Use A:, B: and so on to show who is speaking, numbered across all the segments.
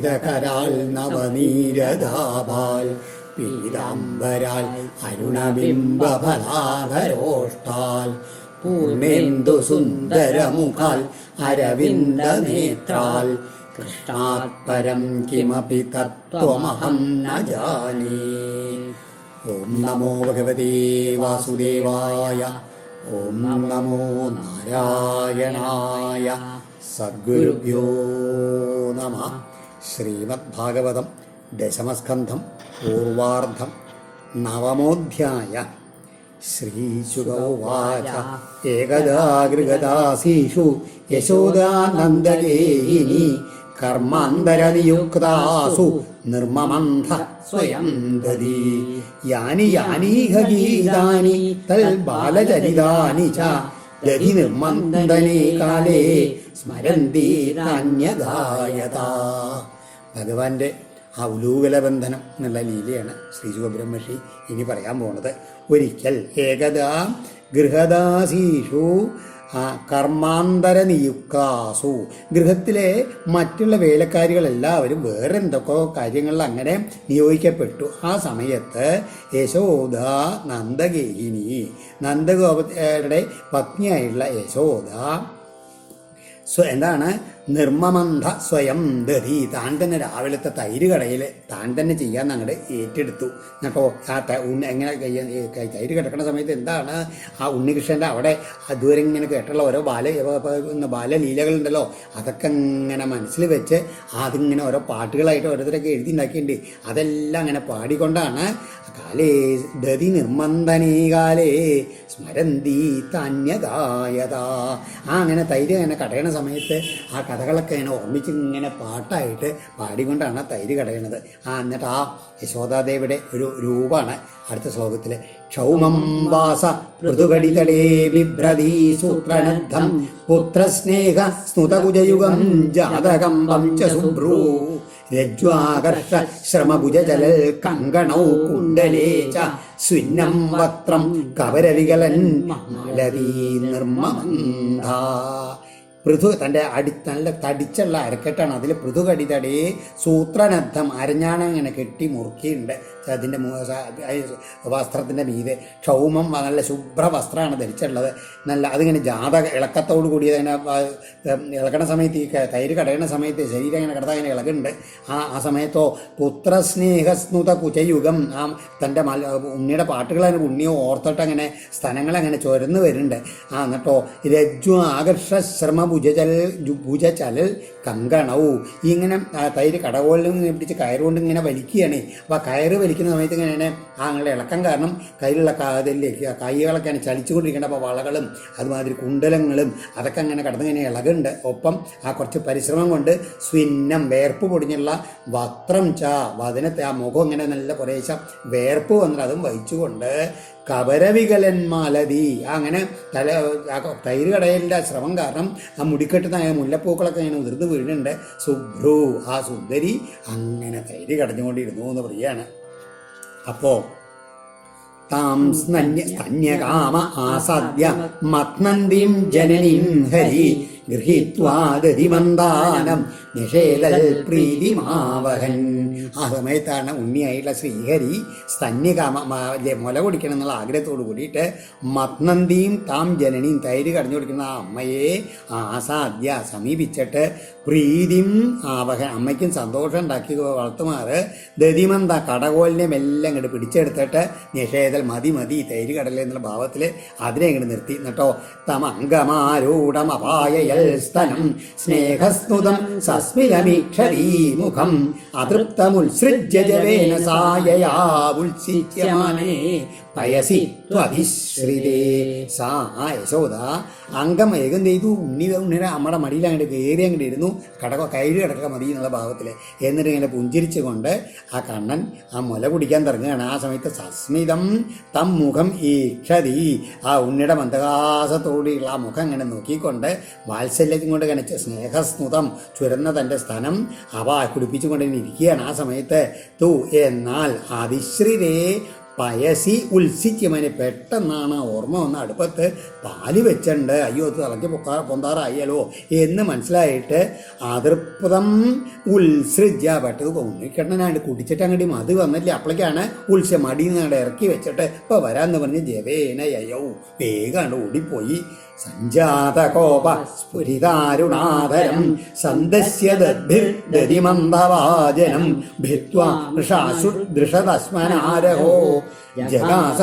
A: വംശീവിഭൂഷിതകരാൽ നവനീരദാഭാൽ പീതാംബരാൽ അരുണബിംബഫലാധരോഷ്ടാൽ പൂർണേന്ദു സുന്ദരമുഖാൽ അരവിന്ദ നേത്രാൽ കൃഷ്ണാത്പരം കിമപി തത്വമഹം ന ജാനേ ഓം നമോ ഭഗവതേ വാസുദേവായ ഓം നമോ നാരായണായ സദ്ഗുരുഭ്യോ നമ. ശ്രീമദ്ഭാഗവതം ദശമസ്കന്ധം പൂർവാർദ്ധം നവമോധ്യായ. ശ്രീശുഗോവാച ഏകദാഗൃഗദാസീഷു യശോദാനന്ദഗേഹിനി കർമാന്തരനിയുക്താസു നിർമ്മമന്ധ സ്വയം ദതി യാനി യാനീഹ ഗീതാനി തൽ ബാലചരിതാനി ച ദധി നിർമ്മന്ദനേ കാലേ സ്മരന്തീരാന്യഗായത ഭഗവാന്റെ ആ ഉലൂകല ബന്ധനം എന്നുള്ള ലീലയാണ് ശ്രീ ശുഭബ്രഹ്മഷി ഇനി പറയാൻ പോണത്. ഒരിക്കൽ ഏകദാ ഗൃഹദാസീഷു കർമാന്തര നിയുക്താസു. ഗൃഹത്തിലെ മറ്റുള്ള വേലക്കാരികളെല്ലാവരും വേറെ എന്തൊക്കെയോ കാര്യങ്ങളിൽ അങ്ങനെ നിയോഗിക്കപ്പെട്ടു. ആ സമയത്ത് യശോദ നന്ദഗേഹിനി നന്ദഗോപരുടെ പത്നിയായുള്ള യശോദ എന്താണ്? നിർമ്മമന്ധ സ്വയം ദധി. താൻ തന്നെ രാവിലത്തെ തൈര് കടയിൽ താൻ തന്നെ ചെയ്യാൻ അങ്ങോട്ട് ഏറ്റെടുത്തു. എന്നിട്ടോ ആ ഉണ്ണി എങ്ങനെ തൈര് കിടക്കുന്ന സമയത്ത് എന്താണ്? ആ ഉണ്ണികൃഷ്ണന്റെ അവിടെ അതുവരെ ഇങ്ങനെ കേട്ടുള്ള ഓരോ ബാല ബാലലീലകളുണ്ടല്ലോ അതൊക്കെ ഇങ്ങനെ മനസ്സിൽ വെച്ച് അതിങ്ങനെ ഓരോ പാട്ടുകളായിട്ട് ഓരോരുത്തരൊക്കെ എഴുതി ഉണ്ടാക്കിയിട്ടുണ്ട് അതെല്ലാം അങ്ങനെ പാടിക്കൊണ്ടാണ് കാലേ ദതി നിർമ്മന്ദനേ കാലേ സ്മരന്തി താന്യഗായത ആ അങ്ങനെ തൈര് അങ്ങനെ കടയണ സമയത്ത് ആ കഥകളൊക്കെ ഇങ്ങനെ ഓർമ്മിച്ച് ഇങ്ങനെ പാട്ടായിട്ട് പാടിക്കൊണ്ടാണ് തൈര് കടയണത്. ആ എന്നിട്ട് ആ യശോദാദേവിയുടെ ഒരു രൂപമാണ് അടുത്ത ശ്ലോകത്തിൽ ക്ഷൗമം വാസ മൃദുകടിതടേ ബിഭ്രതീ സൂത്രനദ്ധം പുത്രസ്നേഹ സ്നുതകുജയുഗം ജാതകം വംശ സുഭ്രൂ. രജ്വാകർഷ ശ്രമഭുജലൽ കങ്കണൗ കുണ്ടലേ ച സ്വിന്നം വക്രം കവരവികലൻ മലരീ നിർമ്മമന്ധ പൃഥു തന്റെ അടി നല്ല തടിച്ചുള്ള അരക്കെട്ടാണ്. അതിൽ പൃഥു കടിതടേ സൂത്രനദ്ധം അരഞ്ഞാണം ഇങ്ങനെ കെട്ടി മുറുക്കിയിട്ടുണ്ട്. അതിന്റെ വസ്ത്രത്തിന്റെ മീതെ. ക്ഷൗമം നല്ല ശുഭ്ര വസ്ത്രമാണ് ധരിച്ചിട്ടുള്ളത്. നല്ല അതിങ്ങനെ ജാതക ഇളക്കത്തോട് കൂടി അതിനെ ഇളക്കണ സമയത്ത് ഈ തൈര് കടയണ സമയത്ത് ശരീരം ഇങ്ങനെ കിടത്താൻ ഇങ്ങനെ ആ ആ സമയത്തോ പുത്രസ്നേഹസ്നുത കുചയുഗം ആ തന്റെ മല ഉണ്ണിയുടെ പാട്ടുകൾ അതിന് ഉണ്ണിയോ ഓർത്തിട്ട് അങ്ങനെ സ്ഥലങ്ങൾ അങ്ങനെ ചൊരന്ന് വരുന്നുണ്ട്. ആ എന്നിട്ടോ രജ്ജു ആകർഷ ശ്രമ ഭുജചൽ ഭുജചലൽ കങ്കണവും ഇങ്ങനെ തൈര് കടകോളിലും നിന്ന് പിടിച്ച് കയറുകൊണ്ട് ഇങ്ങനെ വലിക്കുകയാണ്. അപ്പോൾ ആ കയറ് വലിക്കുന്ന സമയത്ത് ഇങ്ങനെ ആങ്ങളുടെ ഇളക്കം കാരണം കയ്യിലുള്ള കാതലിലേക്ക് ആ കൈകളൊക്കെ ചലിച്ചുകൊണ്ടിരിക്കേണ്ട അപ്പോൾ വളകളും അതുമാതിരി കുണ്ടലങ്ങളും അതൊക്കെ അങ്ങനെ കടന്നു ഇങ്ങനെ ഇളകുണ്ട് ഒപ്പം ആ കുറച്ച് പരിശ്രമം കൊണ്ട് സ്വിന്നം വേർപ്പ് പൊടിഞ്ഞുള്ള വസ്ത്രം ച വചനത്തെ ആ മുഖം ഇങ്ങനെ നല്ല കുറേശ്ശെ വേർപ്പ് വന്നിട്ട് അതും വഹിച്ചുകൊണ്ട് കബരവികലന്മാലതി അങ്ങനെ തല തൈര് കടയലിന്റെ ശ്രമം കാരണം ആ മുടിക്കെട്ടുന്ന മുല്ലപ്പൂക്കളൊക്കെ ഇങ്ങനെ ഉതിർന്ന് വീഴുന്നുണ്ട്. സുഭ്രു ആ സുന്ദരി അങ്ങനെ തൈര് കടഞ്ഞുകൊണ്ടിരുന്നു എന്ന് പറയാണ് അപ്പോൾ താം സ്നന്യ സ്തന്യകാമ ആസാദ്യ. മത്നന്തിം ജനനീം ഹരി. ഗൃഹീത്വാദതിമന്ദാനം നിഷേധൽ പ്രീതിമാവഹൻ. ആ സമയത്താണ് ഉണ്ണിയായിട്ടുള്ള ശ്രീഹരി സ്തന്യകാമ മുല കുടിക്കണം എന്നുള്ള ആഗ്രഹത്തോട് കൂടിയിട്ട് മത്നന്തിയും താം ജനനിയും തൈര് കടഞ്ഞു കൊടുക്കുന്ന ആ അമ്മയെ ആസാദ്യ സമീപിച്ചിട്ട് പ്രീതിയും ആവഹൻ. അമ്മയ്ക്കും സന്തോഷം ഉണ്ടാക്കി വളർത്തുമാറ്. ദതിമന്ത കടകോലിനെ മെല്ലെ അങ്ങോട്ട് പിടിച്ചെടുത്തിട്ട് നിഷേധൽ മതി മതി തൈര് കടല എന്നുള്ള ഭാവത്തിൽ അതിനെ അങ്ങോട്ട് നിർത്തി. എന്നിട്ടോ തമംഗമാരൂഢം അപായയൽ സ്തനം സ്നേഹസ്തുതം സസ്മിലമീക്ഷരീ മുഖം അതൃപ്തമുത്സൃജ്യ ജവേന സായയാ പയസി ത്വധിശ്രിതേ സാ യശോദ അംഗം ഏകം ചെയ്തു ഉണ്ണി ഉണ്ണിന് നമ്മുടെ മടിയിൽ അങ്ങോട്ട് കയറി അങ്ങോട്ട് ഇരുന്നു. കടക കയറി കിടക്കുക മതി എന്നുള്ള ഭാവത്തിൽ എന്നിട്ട് ഇങ്ങനെ പുഞ്ചിരിച്ചു കൊണ്ട് ആ കണ്ണൻ ആ മുല കുടിക്കാൻ തുടങ്ങുകയാണ്. ആ സമയത്ത് സസ്മിതം തം മുഖം ഈക്ഷതി. ആ ഉണ്ണിയുടെ മന്ദഹാസത്തോടെയുള്ള ആ മുഖം ഇങ്ങനെ നോക്കിക്കൊണ്ട് വാത്സല്യത്തിൽ കൊണ്ട് കനച്ച സ്നേഹസ്നുതം ചുരന്ന തന്റെ സ്ഥാനം അവ കുടിപ്പിച്ചുകൊണ്ട് ഇരിക്കുകയാണ് ആ സമയത്ത് തു എന്നാൽ അതിശ്രിതേ പയസി ഉത്സിച്ചമന് പെട്ടെന്നാണ് ഓർമ്മ വന്ന അടുപ്പത്ത് പാൽ വെച്ചിട്ടുണ്ട് അയ്യോ അത് തിളച്ച് പൊക്കാ പൊന്താറായല്ലോ എന്ന് മനസ്സിലായിട്ട് അതൃപ്തം ഉത്സൃജ പെട്ടത് ഉണ്ണിക്കണ്ണനാണ്ട് കുടിച്ചിട്ട് അങ്ങോട്ട് മതി വന്നില്ല? അപ്പോഴേക്കാണ് ഉത്സ മടിയിൽ നിന്ന് ഇറക്കി വെച്ചിട്ട് ഇപ്പോൾ വരാമെന്ന് പറഞ്ഞ് ജവേനയോ വേഗമാണ് ഓടിപ്പോയി. സഞ്ജാതകോപ സ്ഫുരിതാരുണാധരം സന്ദസ്യ ദദ്ഭിർദതിമന്ദവാജനം ഭിത്വാ വൃഷാസു ദൃഷതസ്മനാരഹോ ജഗാസ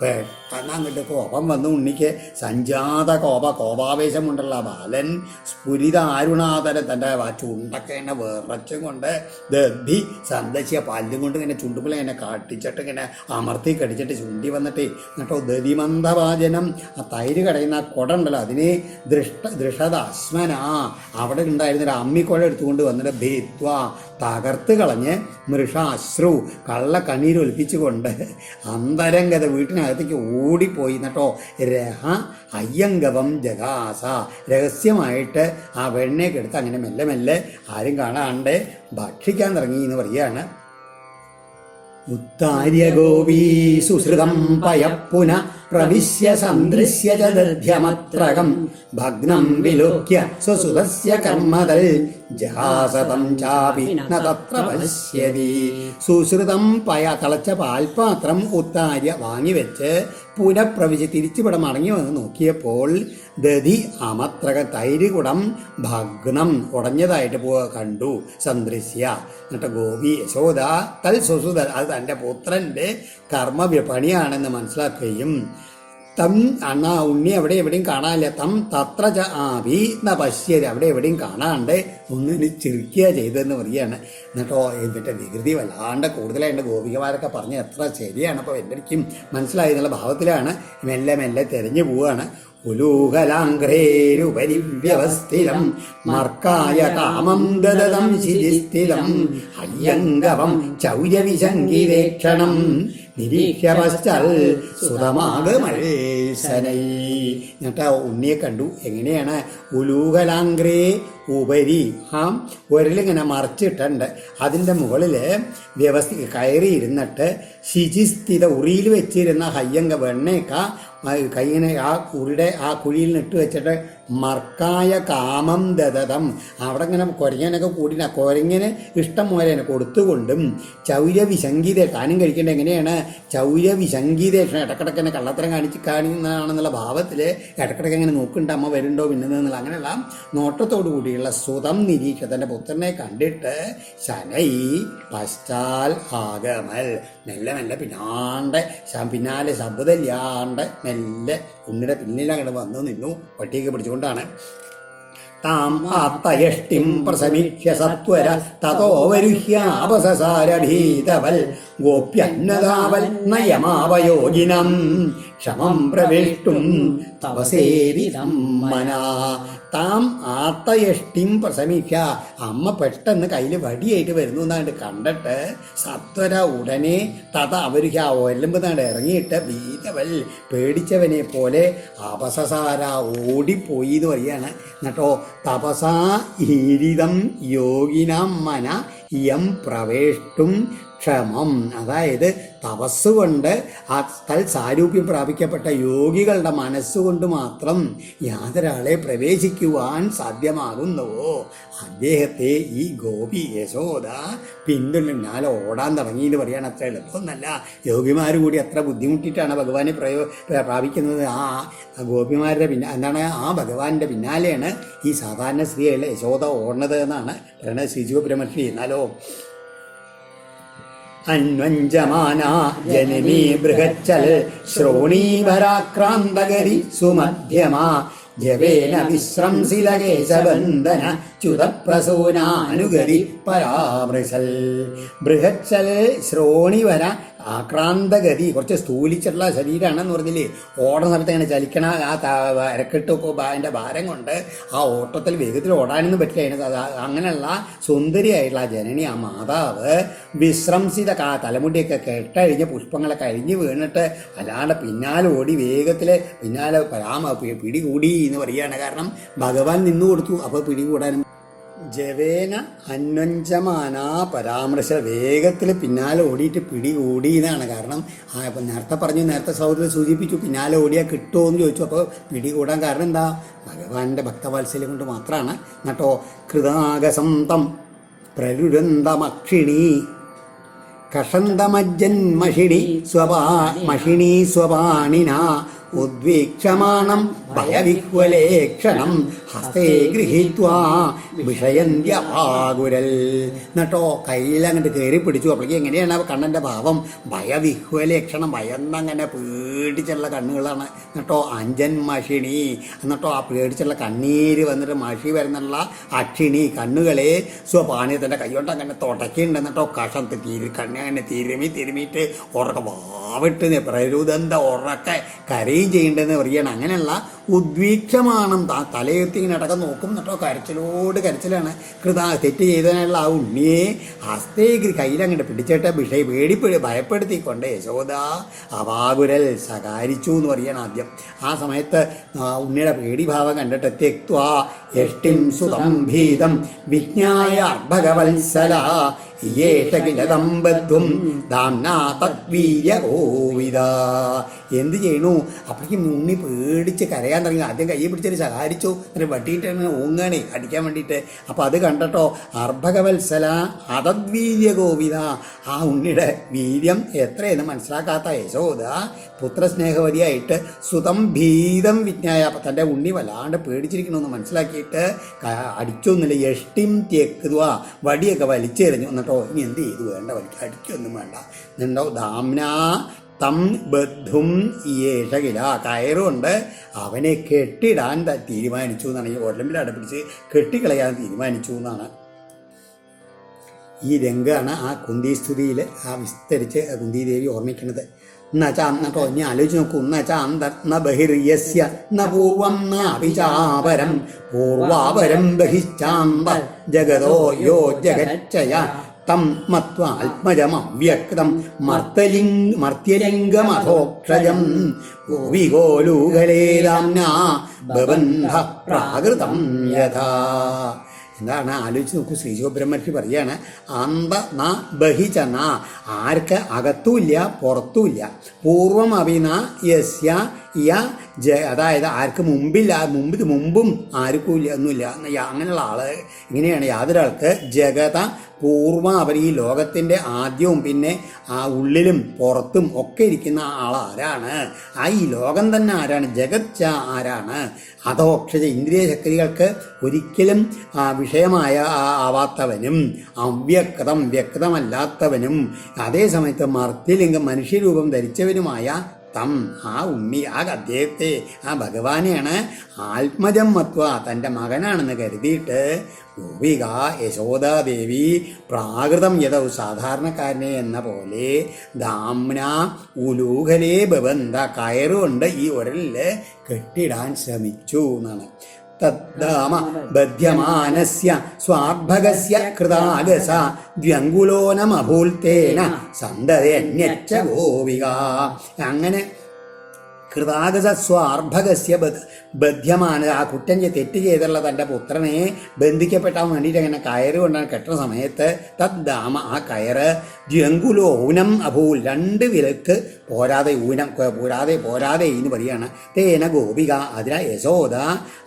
A: പെട്ടെന്ന് അങ്ങോട്ട് കോപം വന്നു ഉണ്ണിക്ക്. സഞ്ജാത കോപ കോപാവേശമുണ്ടല്ല ബാലൻ. സ്ഫുരിത ആരുണാതര തന്റെ ആ ചുണ്ടൊക്കെ എന്നെ വിറച്ചും കൊണ്ട് ദദ്ധി സന്ദശിയ പല്ലും കൊണ്ട് ഇങ്ങനെ ചുണ്ടുപിള്ള എന്നെ കാട്ടിച്ചിട്ട് ഇങ്ങനെ അമർത്തി കടിച്ചിട്ട് ചുണ്ടി വന്നിട്ട് എന്നിട്ടോ ദതിമന്ദവാചനം. ആ തൈര് കടയുന്ന ആ കുട ഉണ്ടല്ലോ അതിനെ ദൃഷ്ട ദൃഷത അവിടെ ഉണ്ടായിരുന്ന ഒരു അമ്മിക്കുഴ എടുത്തുകൊണ്ട് വന്നിട്ട് ഭേത്വ തകർത്ത് കളഞ്ഞ് മൃഷാശ്രു കള്ള കണ്ണീരൊലിപ്പിച്ചുകൊണ്ട് അന്തരംഗത വീട്ടിനകത്തേക്ക് ഓടിപ്പോയി. എന്നിട്ടോ രഹ അയ്യങ്കവം ജഗാസ. രഹസ്യമായിട്ട് ആ വെണ്ണയൊക്കെ എടുത്ത് അങ്ങനെ മെല്ലെ മെല്ലെ ആരും കാണാണ്ട് ഭക്ഷിക്കാൻ തുടങ്ങി എന്ന് പറയുകയാണ് ഉത്താര്യ ഗോപീ സുഹൃതം പയപ്പുന പ്രവിശ്യ സന്ദൃശ്യ ച ദധ്യമത്രകം ഭഗ്നം വിലോക്യ സ്വസുതസ്യ കർമ്മതൽ. ജഹാസതം ചാപി ന തത്ര പശ്യതി. സുശ്രുതം പയ തളച്ച പാൽപാത്രം ഉത്താര്യ വാങ്ങിവെച്ച് പുനഃപ്രവിശ് തിരിച്ചുപടം മടങ്ങി വന്ന് നോക്കിയപ്പോൾ ദധി അമത്രക തൈര് കുടം ഭഗ്നം ഉടഞ്ഞതായിട്ട് പോ കണ്ടു. സന്ദൃശ്യ. എന്നിട്ട് ഗോപി യശോദ തൽ സുസുധ അത് തന്റെ പുത്രന്റെ കർമ്മ പണിയാണെന്ന് മനസ്സിലാക്കുകയും തം അണ്ണ ഉണ്ണി അവിടെ എവിടെയും കാണാനില്ല. തം തത്ര ആവി ന പശ്യര് അവിടെ എവിടെയും കാണാണ്ട് ഒന്നിന് ചിരിക്കുക ചെയ്തതെന്ന് പറയുകയാണ്. എന്നിട്ടോ എന്നിട്ട് വികൃതി വല്ലാണ്ട് കൂടുതലായിട്ട് ഗോപികമാരൊക്കെ പറഞ്ഞ് എത്ര ശരിയാണ്. അപ്പോൾ എനിക്കും മനസ്സിലായി എന്നുള്ള ഭാവത്തിലാണ് മെല്ലെ മെല്ലെ തെരഞ്ഞു പോവുകയാണ്. ഉലൂഹലാംഘ്രേരുപരി വ്യവസ്ഥിതം മർക്കായ കാമം ദദതം ശിരിസ്ഥിരം അയ്യങ്കവം ചൗര്യവിശങ്കിവേക്ഷണം പശ്ചാൽ എന്നിട്ട് ഉണ്ണിയെ കണ്ടു. എങ്ങനെയാണ്? ഉലൂഹലാംഗ്രേ ഉപരി. ആ ഉരലിങ്ങനെ മറച്ചിട്ടുണ്ട്. അതിന്റെ മുകളിൽ വ്യവസ്ഥ കയറി ഇരുന്നിട്ട് ശിചിസ്ഥിത ഉറിയിൽ വെച്ചിരുന്ന ഹയ്യങ്ക വെണ്ണയൊക്കെ കൈയിനെ ആ കുഴിയുടെ ആ കുഴിയിൽ നിട്ട് വെച്ചിട്ട് മർക്കായ കാമം ദതതം അവിടെ ഇങ്ങനെ കുരങ്ങനൊക്കെ കൂടി കുരങ്ങനെ ഇഷ്ടം പോലെ തന്നെ കൊടുത്തുകൊണ്ടും ചൗര്യ വിശങ്കിത താനും കഴിക്കേണ്ടത് എങ്ങനെയാണ്? ചൗര്യ വിശങ്കിതേഷണം ഇടക്കിടക്ക് കള്ളത്തരം കാണിച്ച് കാണിക്കുന്നതാണെന്നുള്ള ഭാവത്തിൽ ഇടക്കിടക്ക് ഇങ്ങനെ നോക്കുന്നുണ്ട് അമ്മ വരുന്നുണ്ടോ പിന്നെന്നുള്ള അങ്ങനെയുള്ള നോട്ടത്തോടു കൂടിയുള്ള സുതം നിരീക്ഷ തന്റെ പുത്രനെ കണ്ടിട്ട് ശനൈ പശ്ചാൽ ആഗമൽ. മെല്ലെ മെല്ലെ പിന്നാണ്ട് പിന്നാലെ ശബ്ദമില്ലാണ്ട് മെല്ലെ ഉണ്ണിയുടെ പിന്നിലങ്ങോട്ട് വന്നു നിന്നു. പട്ടിയൊക്കെ പിടിച്ചുകൊണ്ടാണ്. താം സത്വര ഗോപ്യന്നതാവൽ നയമാവയോജിനം. ക്ഷമം പ്രവേഷ്ടും തവസേവിതം മനാ. താം ആത്തയഷ്ടിം പ്രസമിക്ക അമ്മ പെട്ടെന്ന് കയ്യിൽ വടിയായിട്ട് വരുന്നു എന്നാണ്ട് കണ്ടിട്ട് സത്വര ഉടനെ തത അവർക്ക് ആ ഒലമ്പുന്നാണ്ട് ഇറങ്ങിയിട്ട് ഭീതവൽ പേടിച്ചവനെ പോലെ അപസസാര ഓടിപ്പോയി എന്ന് പറയാണ്. എന്നിട്ടോ തപസാ ഈരിതം യോഗിനാം മന യം പ്രവേഷ്ടും ക്ഷമം. അതായത് തപസ് കൊണ്ട് ആ തൽ സാരൂപ്യം പ്രാപിക്കപ്പെട്ട യോഗികളുടെ മനസ്സുകൊണ്ട് മാത്രം യാതൊരാളെ പ്രവേശിക്കുവാൻ സാധ്യമാകുന്നുവോ? അദ്ദേഹത്തെ ഈ ഗോപി യശോദ പിന്തുണാൽ ഓടാൻ തുടങ്ങി എന്ന് പറയാൻ അത്ര എളുപ്പമൊന്നല്ല. യോഗിമാർ കൂടി അത്ര ബുദ്ധിമുട്ടിയിട്ടാണ് ഭഗവാനെ പ്രയോ പ്രാപിക്കുന്നത്. ആ ഗോപിമാരുടെ പിന്നെ എന്താണ്? ആ ഭഗവാന്റെ പിന്നാലെയാണ് ഈ സാധാരണ സ്ത്രീയല്ല യശോദ ഓടുന്നത് എന്നാണ് പറയുന്നത് ശ്രീജീവ ബ്രഹ്മർഷി. എന്നാലോ അന്വഞ്ചമാന ജനനീ ബൃഹച്ചൽ. ശ്രോണീപരാക്രാന്തകരി സുമധ്യമാ. ജവേന വിശ്രംസിലകേശബന്ധന ച്യുതപ്രസൂനാനുഗരി പരാമൃശൽ. ബൃഹച്ചൽ ശ്രോണിവര ആക്രാന്തഗതി കുറച്ച് സ്ഥൂലിച്ചിട്ടുള്ള ശരീരമാണെന്ന് പറഞ്ഞില്ലേ? ഓടുന്ന സമയത്ത് അങ്ങനെ ചലിക്കണ ആ അരക്കെട്ടൊക്കെ അതിന്റെ ഭാരം കൊണ്ട് ആ ഓട്ടത്തിൽ വേഗത്തിൽ ഓടാനൊന്നും പറ്റില്ല. അങ്ങനെയുള്ള സുന്ദരിയായിട്ടുള്ള ആ ജനനി ആ മാതാവ് വിശ്രംസിത കാ തലമുടിയൊക്കെ കെട്ടഴിഞ്ഞ് പുഷ്പങ്ങളൊക്കെ അഴിഞ്ഞ് വീണിട്ട് അല്ലാണ്ട് പിന്നാലെ ഓടി വേഗത്തിൽ പിന്നാലെ പരാമ പി- പിടികൂടി എന്ന് പറയുകയാണ്. കാരണം ഭഗവാൻ നിന്നു കൊടുത്തു അപ്പോൾ പിടികൂടാനും ജവേന അന്വഞ്ചമാന പരാമർശ വേഗത്തിൽ പിന്നാലെ ഓടിയിട്ട് പിടി കൂടി എന്നാണ് കാരണം ആ ഇപ്പം നേരത്തെ പറഞ്ഞു നേരത്തെ സൗഹൃദം സൂചിപ്പിച്ചു പിന്നാലെ ഓടിയാൽ കിട്ടുമോ എന്ന് ചോദിച്ചു. അപ്പോൾ പിടി കൂടാൻ കാരണം എന്താ? ഭഗവാന്റെ ഭക്തവാത്സല്യം കൊണ്ട് മാത്രമാണ് എന്നിട്ടോ കൃതാകസന്തം പ്രരുരന്തമക്ഷിണി കഷന്തമജ്ജന്മഷിണി സ്വപാ മഷിണി സ്വപാണിന ഉദ്വീക്ഷമാണം ഭയവിഹ്വലേക്ഷണം ഹസ്തേ ഗൃഹീത്വാ വിഷയന്ത്യപാകുരൽ. എന്നിട്ടോ കയ്യിൽ അങ്ങോട്ട് കയറി പിടിച്ചു. അപ്പോഴേക്ക് എങ്ങനെയാണ് ആ കണ്ണന്റെ ഭാവം? ഭയവിഹ്വലേക്ഷണം ഭയന്നങ്ങനെ പേടിച്ചുള്ള കണ്ണുകളാണ്. എന്നിട്ടോ അഞ്ജൻ മഷിണി. എന്നിട്ടോ ആ പേടിച്ചുള്ള കണ്ണീര് വന്നിട്ട് മഷി വരുന്നുള്ള അക്ഷിണി കണ്ണുകളെ സ്വപാനീയത്തിന്റെ കൈകൊണ്ട് അങ്ങനെ തുടക്കിയുണ്ട് എന്നിട്ടോ കഷം തീരി കണ്ണ് അങ്ങനെ തിരുമി തിരുമിയിട്ട് ഉറക്കം വാവിട്ട് പ്രരുദന്ത ഉറക്കെ കരയും ചെയ്യേണ്ടതെന്ന് പറയണം അങ്ങനെയുള്ള ഉദ്വീക്ഷമാണ് തലയെത്തി ഇങ്ങനെ അടക്കം നോക്കും. എന്നിട്ടോ കരച്ചിലോട് കരച്ചിലാണ് കൃത തെറ്റ് ചെയ്തതിനുള്ള ആ ഉണ്ണിയെ ഹസ്തേക്ക് കയ്യിലങ്ങോട്ട് പിടിച്ചിട്ട് വിഷയ പേടിപ്പെ ഭയപ്പെടുത്തിക്കൊണ്ട് യശോദ അവാകുരൽ ശകാരിച്ചു എന്ന് പറയണം ആദ്യം. ആ സമയത്ത് ഉണ്ണിയുടെ പേടിഭാവം കണ്ടിട്ട് തെക്വാ യഷ്ടിം സുതം ഭീതം വിജ്ഞായ ഭഗവത്സല യേഷ ബദ്ധും ദാംനാ തദ്വീയ കോവിത എന്ത് ചെയ്യണു? അപ്പോഴേക്കും ഉണ്ണി പേടിച്ച് കരയാൻ തുടങ്ങി. ആദ്യം കയ്യെ പിടിച്ചിട്ട് ശകാരിച്ചു. എന്നിട്ട് അങ്ങനെ ഓങ്ങാണേ അടിക്കാൻ വേണ്ടിയിട്ട്. അപ്പോൾ അത് കണ്ടട്ടോ അർഭകവത്സല അതദ്വീര്യ ഗോവിത. ആ ഉണ്ണിയുടെ വീര്യം എത്രയെന്ന് മനസ്സിലാക്കാത്ത യശോദ പുത്രസ്നേഹവതിയായിട്ട് സുതം ഭീതം വിജ്ഞായ. അപ്പം തന്റെ ഉണ്ണി വല്ലാണ്ട് പേടിച്ചിരിക്കണമെന്ന് മനസ്സിലാക്കിയിട്ട് ക- അടിച്ചൊന്നുമില്ല എഷ്ടിം തെക്കുക വടിയൊക്കെ വലിച്ചെറിഞ്ഞു. എന്നിട്ടോ ഇനി എന്ത് ചെയ്തു? വേണ്ട വലിക്കുക അടിക്കൊന്നും വേണ്ട. എന്നുണ്ടോ ദാംന തം ബദ്ധും യേഷകില കയറുകൊണ്ട് അവനെ കെട്ടിടാൻ തീരുമാനിച്ചു എന്നാണ് ഈ ഒരമ്പിൽ അടപ്പിടിച്ച് കെട്ടിക്കളയാൻ തീരുമാനിച്ചു എന്നാണ്. ഈ രംഗമാണ് ആ കുന്തിസ്തുതിയിൽ ആ വിസ്തരിച്ച് കുന്തിദേവി ഓർമ്മിക്കുന്നത്. എന്നുവെച്ചാ എന്നിട്ടോ ഇനി ആലോചിച്ച് നോക്കൂ. എന്നുവെച്ചാ അന്തർന്ന ബഹിർയസ്യ ന പൂർവം പൂർവാപരം ബഹിശ്ചാന്ത ജഗതോ യോ ജഗച്ചയ തം മത്വാത്മജമവ്യക്തം മർത്തലിംഗ മർത്യലിംഗമധോക്ഷജം ഗോവിഗോലൂകലേതാംന ബബന്ധ പ്രാകൃതം യഥാ. എന്താണ്? ആലോചിച്ച് നോക്കൂ. ശ്രീശിവബ്രഹ്മർഷി പറയാണ് അന്ത ന ബഹിച്ച ന. ആർക്ക് അകത്തുമില്ല പുറത്തുമില്ല പൂർവം അഭിന യസ്യ യ ജ അതായത് ആർക്ക് മുമ്പില്ല മുമ്പ് മുമ്പും ആർക്കും ഇല്ല ഒന്നുമില്ല. അങ്ങനെയുള്ള ആൾ ഇങ്ങനെയാണ് യാതൊരാൾക്ക് ജഗത പൂർവ അവർ ഈ ലോകത്തിന്റെ ആദ്യവും പിന്നെ ആ ഉള്ളിലും പുറത്തും ഒക്കെ ഇരിക്കുന്ന ആൾ ആരാണ് ആ ഈ ലോകം തന്നെ ആരാണ്? ജഗത് ച ആരാണ്? അധോക്ഷജ ഇന്ദ്രിയ ശക്തികൾക്ക് ഒരിക്കലും വിഷയമായ ആവാത്തവനും അവ്യക്തം വ്യക്തമല്ലാത്തവനും അതേ സമയത്ത് മർത്യലിംഗം മനുഷ്യരൂപം ധരിച്ചവനുമായ തം ആ ഉണ്ണി ആ അദ്ദേഹത്തെ ആ ഭഗവാനെയാണ് ആത്മജം മത്വ തന്റെ മകനാണെന്ന് കരുതിയിട്ട് ഗോപിക യശോദാദേവി പ്രാകൃതം യഥൗ സാധാരണക്കാരനെ എന്ന പോലെ ദാംന ഉലൂഹലേ ബബന്ധ കയറുകൊണ്ട് ഈ ഉരലിൽ കെട്ടിടാൻ ശ്രമിച്ചു എന്നാണ്. തദ്ദാമ ബധ്യമാനസ്യ സ്വാർഭകസ്യ കൃതാഗസ ദ്വ്യങ്കുലോനമഭൂൽത്തേന സന്തതന്യച്ച ഗോപിക അങ്ങനെ കൃതാഗസ സ്വാർഭകസ്യ ബദ്ധ്യമാണ് ആ കുറ്റം തെറ്റ് ചെയ്തുള്ള തന്റെ പുത്രനെ ബന്ധിക്കപ്പെട്ടാൻ വേണ്ടിയിട്ട് അങ്ങനെ കയറ് കൊണ്ടാണ് കെട്ടുന്ന സമയത്ത് തദ്ദാമ ആ കയറ് ജങ്കുലോ ഊനം അഭൂൽ രണ്ട് വിലക്ക് പോരാതെ ഊനം പോരാതെ പോരാതെ എന്ന് പറയുകയാണ് തേന ഗോപിക അതിനാ യശോദ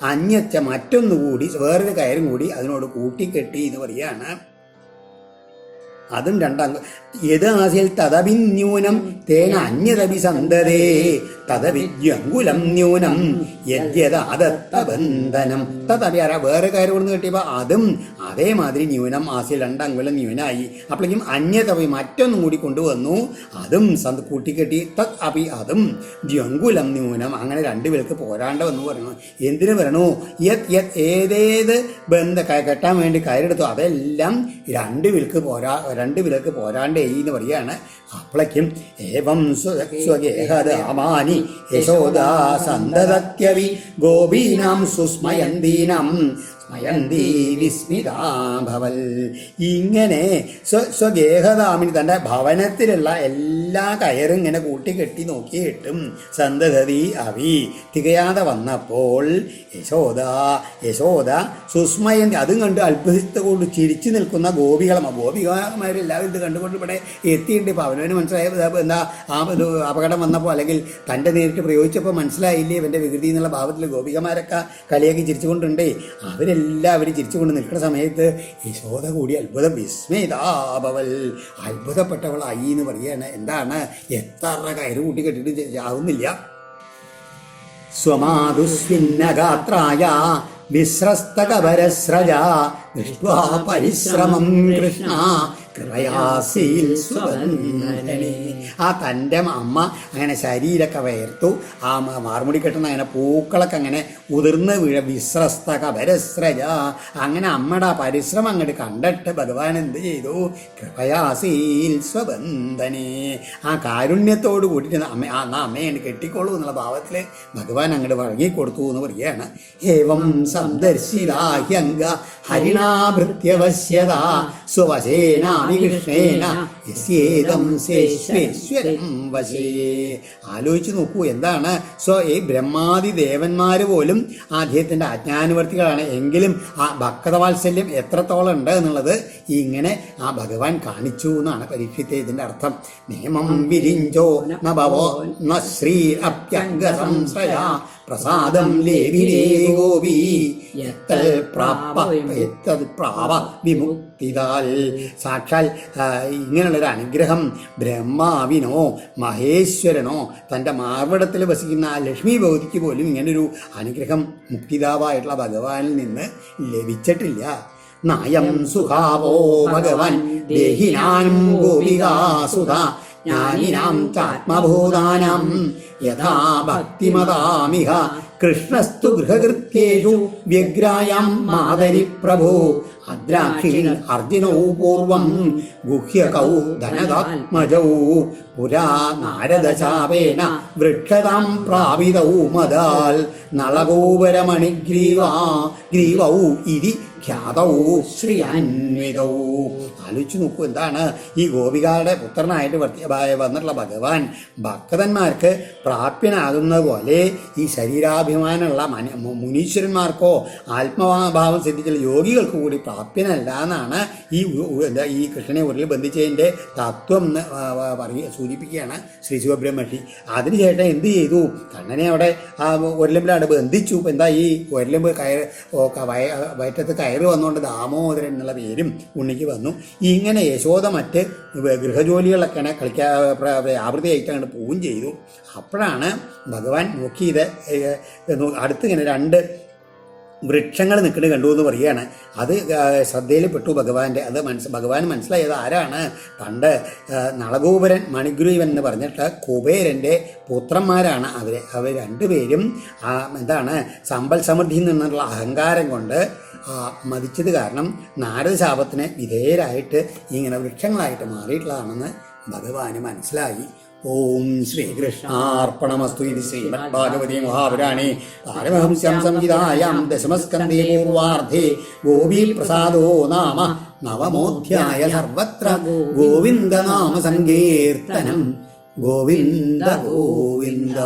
A: അന്യച്ച മറ്റൊന്നുകൂടി വേറൊരു കയറും കൂടി അതിനോട് കൂട്ടിക്കെട്ടി എന്ന് പറയാണ്. അതും രണ്ടാം യത് ആസിൽ തദഭിന്യൂനം തേന അന്യതപി സന്തതേ. തദവിദ്യങ്കുലം ന്യൂനം. യദ്യതാദത്തബന്ധനം. തദപി ആരാ? വേറെ കാര്യം കിട്ടിയപ്പോൾ അതും അതേമാതിരി ന്യൂനം. ആസിൽ രണ്ടങ്കുലം ന്യൂനായി. അപ്പോഴേക്കും അന്യതപി മറ്റൊന്നും കൂടി കൊണ്ടുവന്നു. അതും സന്ത് കൂട്ടിക്കെട്ടി. തത് അപി അതും ദ്വങ്കുലം ന്യൂനം. അങ്ങനെ രണ്ട് പേർക്ക് പോരാണ്ട് വന്നു പറഞ്ഞു. എന്തിനു പറയണു? യത് യത് ഏതേത് ബന്ധ കെട്ടാൻ വേണ്ടി കയറെടുത്തു അതെല്ലാം രണ്ട് വിൽക്ക് പോരാ രണ്ട് വിലക്ക് പോരാണ്ടേ എന്ന് പറയാണ് അപ്ലക്കും ഏവം സ്വ- സ്വഗേഹദാമാനി യശോദാ സന്തതത്യവി ഗോപീനാം സുസ്മയന്തീനാം അയന്തി വിസ്മിതാഭവൽ ഇങ്ങനെ സ്വ സ്വഗേഹദാമിനി തന്റെ ഭവനത്തിലുള്ള എല്ലാ കയറും ഇങ്ങനെ കൂട്ടിക്കെട്ടി നോക്കിയിട്ടും സന്തതി അവി തികയാതെ വന്നപ്പോൾ യശോദ യശോദ സുസ്മയന്തി. അതും കണ്ട് അത്ഭുതത്തോട് ചിരിച്ചു നിൽക്കുന്ന ഗോപികളും ഗോപികമാരെല്ലാവരും ഇത് കണ്ടുകൊണ്ട് ഇവിടെ എത്തിയിട്ടുണ്ട്. ഇപ്പോൾ അവനവന് മനസ്സിലായ എന്താ ആ അപകടം വന്നപ്പോൾ അല്ലെങ്കിൽ തന്റെ നേരിട്ട് പ്രയോഗിച്ചപ്പോൾ മനസ്സിലായില്ലേ? ഇവന്റെ വികൃതി എന്നുള്ള ഭാവത്തിൽ ഗോപികമാരൊക്കെ കളിയാക്കി ചിരിച്ചുകൊണ്ടുണ്ടേ അവരെല്ലാവരും ചിരിച്ചുകൊണ്ട് നിൽക്കുന്ന സമയത്ത് യശോദ കൂടി അത്ഭുതം വിസ്മയിതാഭവൽ അത്ഭുതപ്പെട്ടവളായി എന്ന് പറയുകയാണ്. എന്താണ്? എത്ര കയറ് കൂട്ടി കെട്ടിട്ട് ആവുന്നില്ല സ്വമാതുസ്വിന്നഗാത്രായ വിശ്രസ്തകപരസ്രജ ദൃഷ്ട്വാ പരിശ്രമം കൃഷ്ണ. കൃപയാസീൽ സുബന്ധനെ ആ തന്റെ അമ്മ അങ്ങനെ ശരീരമൊക്കെ വയർത്തു ആ മാർമുടി കെട്ടുന്ന അങ്ങനെ പൂക്കളൊക്കെ അങ്ങനെ ഉതിർന്ന് വീഴ വിശ്രസ്ത കപരസ്രജ അങ്ങനെ അമ്മയുടെ ആ പരിശ്രമം അങ്ങോട്ട് കണ്ടിട്ട് ഭഗവാൻ എന്ത് ചെയ്തു? കൃപയാസീൽ സ്വബന്ധനെ. ആ കാരുണ്യത്തോട് കൂട്ടിയിട്ട് അമ്മ ആ എന്നാ അമ്മയെ കെട്ടിക്കോളൂ എന്നുള്ള ഭാവത്തിൽ ഭഗവാൻ അങ്ങോട്ട് വഴങ്ങിക്കൊടുത്തു എന്ന് പറയുകയാണ്. ഏവം സന്ദർശിതാഹ്യംഗ ഹരിണാഭൃത്യവശ്യത സ്വവശേനാവികൃഷ്ണേന യസ്യേതം ശേശ്വേശ്വരം വശേ. ആലോചിച്ച് നോക്കൂ എന്താണ്? സോ ഈ ബ്രഹ്മാദി ദേവന്മാർ പോലും അദ്ദേഹത്തിന്റെ അജ്ഞാനുവർത്തികളാണ് എങ്കിലും ആ ഭക്തവാത്സല്യം എത്രത്തോളം ഉണ്ട് എന്നുള്ളത് ഇങ്ങനെ ആ ഭഗവാൻ കാണിച്ചു എന്നാണ് പരീക്ഷിത്തെ ഇതിന്റെ അർത്ഥം. നിയമം വിരിഞ്ചോ നവോ ന ശ്രീ അപ്യംഗ സംശ്രയ പ്രസാദം ലേവിലേ ഗോപി. എത്തൽ പ്രാപ എത്തൽ പ്രാപ വിമുക്തിതാൽ. സാക്ഷാൽ ഇങ്ങനെയുള്ളൊരു അനുഗ്രഹം ബ്രഹ്മാവിനോ മഹേശ്വരനോ തന്റെ മാർവിടത്തിൽ വസിക്കുന്ന ആ ലക്ഷ്മി ഭഗവതിക്ക് പോലും ഇങ്ങനൊരു അനുഗ്രഹം മുക്തിതാവായിട്ടുള്ള ഭഗവാനിൽ നിന്ന് ലഭിച്ചിട്ടില്ല. നയം സുഖാവോ ഭഗവാൻ ദേഹിനാം ഗോപികാസുധ ജ്ഞാനിനാം ചാത്മഭൂതാനാം യഥാ ഭക്തിമതാമിഹ. കൃഷ്ണസ്തു ഗൃഹകൃത്യേഷു വ്യഗ്രായാം മാതരി പ്രഭു. അദ്രാക്ഷിൽ അർജുനൗ പൂർവം ഗുഹ്യകൗ ധനകാത്മജൗ. പുരാ നാരദശാപേന വൃക്ഷതാം പ്രാപിതൗ മദാൽ. നളഗോപരമണിഗ്രീവാ ഗ്രീവൗ ഇതി ഖ്യാതൗ ശ്രീയന്വിതൗ ആലോചിച്ച് നോക്കൂ എന്താണ്? ഈ ഗോപികാരുടെ പുത്രനായിട്ട് പ്രത്യഭായ വന്നിട്ടുള്ള ഭഗവാൻ ഭക്തന്മാർക്ക് പ്രാപ്യനാകുന്നത് പോലെ ഈ ശരീരാഭിമാനമുള്ള മുനീശ്വരന്മാർക്കോ ആത്മഭാവം സിദ്ധിച്ചുള്ള യോഗികൾക്ക് കൂടി പ്രാപ്യനല്ല എന്നാണ് ഈ എന്താ ഈ കൃഷ്ണനെ ഉരുളിൽ ബന്ധിച്ചതിന്റെ തത്വം എന്ന് പറയുക സൂചിപ്പിക്കുകയാണ് ശ്രീ ശിവബ്രഹ്മഷി അതിനുശേഷം എന്ത് ചെയ്തു? കണ്ണനെ അവിടെ ഉരലിമ്പിലാണ് ബന്ധിച്ചു. എന്താ ഈ ഉരലിമ്പ് കയറ് വയറ്റത്ത് കയറ് വന്നുകൊണ്ട് ദാമോദരൻ എന്നുള്ള പേരും ഉണ്ണിക്ക് വന്നു. ഇങ്ങനെ യശോദ മറ്റ് ഗൃഹജോലികളൊക്കെ കളിക്കാ അങ്ങോട്ട് പോവുകയും ചെയ്തു. അപ്പോഴാണ് ഭഗവാൻ നോക്കിയത് അടുത്തിങ്ങനെ രണ്ട് വൃക്ഷങ്ങൾ നിൽക്കുന്നത് കണ്ടു എന്ന് പറയുകയാണ്. അത് ശ്രദ്ധയിൽപ്പെട്ടു. പെട്ടു ഭഗവാന്റെ അത് മനസ്സ് ഭഗവാൻ മനസ്സിലായത് ആരാണ്? പണ്ട് നളഗോപുരൻ മണിഗ്രീവൻ എന്ന് പറഞ്ഞിട്ട് കുബേരന്റെ പുത്രന്മാരാണ് അവർ അവർ രണ്ടുപേരും എന്താണ് സമ്പൽ സമൃദ്ധിയിൽ നിന്നുള്ള അഹങ്കാരം കൊണ്ട് മതിച്ചത് കാരണം നാരദശാപത്തിന് വിധേയരായിട്ട് ഇങ്ങനെ വൃക്ഷങ്ങളായിട്ട് മാറിയിട്ടുള്ളതാണെന്ന് ഭഗവാന് മനസ്സിലായി. ഓം ശ്രീകൃഷ്ണാർപ്പണമസ്തു ഇത് ശ്രീമദ് ഭാഗവതി മഹാപുരാണേ. പാരമഹംസ്യം സംഹിതായാം ദശമസ്കന്ധേ പൂർവാർദ്ധേ ഗോപീ പ്രസാദോ നാമ നവമോധ്യായ സർവത്ര ഗോവിന്ദനാമ സങ്കീർത്തനം. ഗോവിന്ദ ഗോവിന്ദ.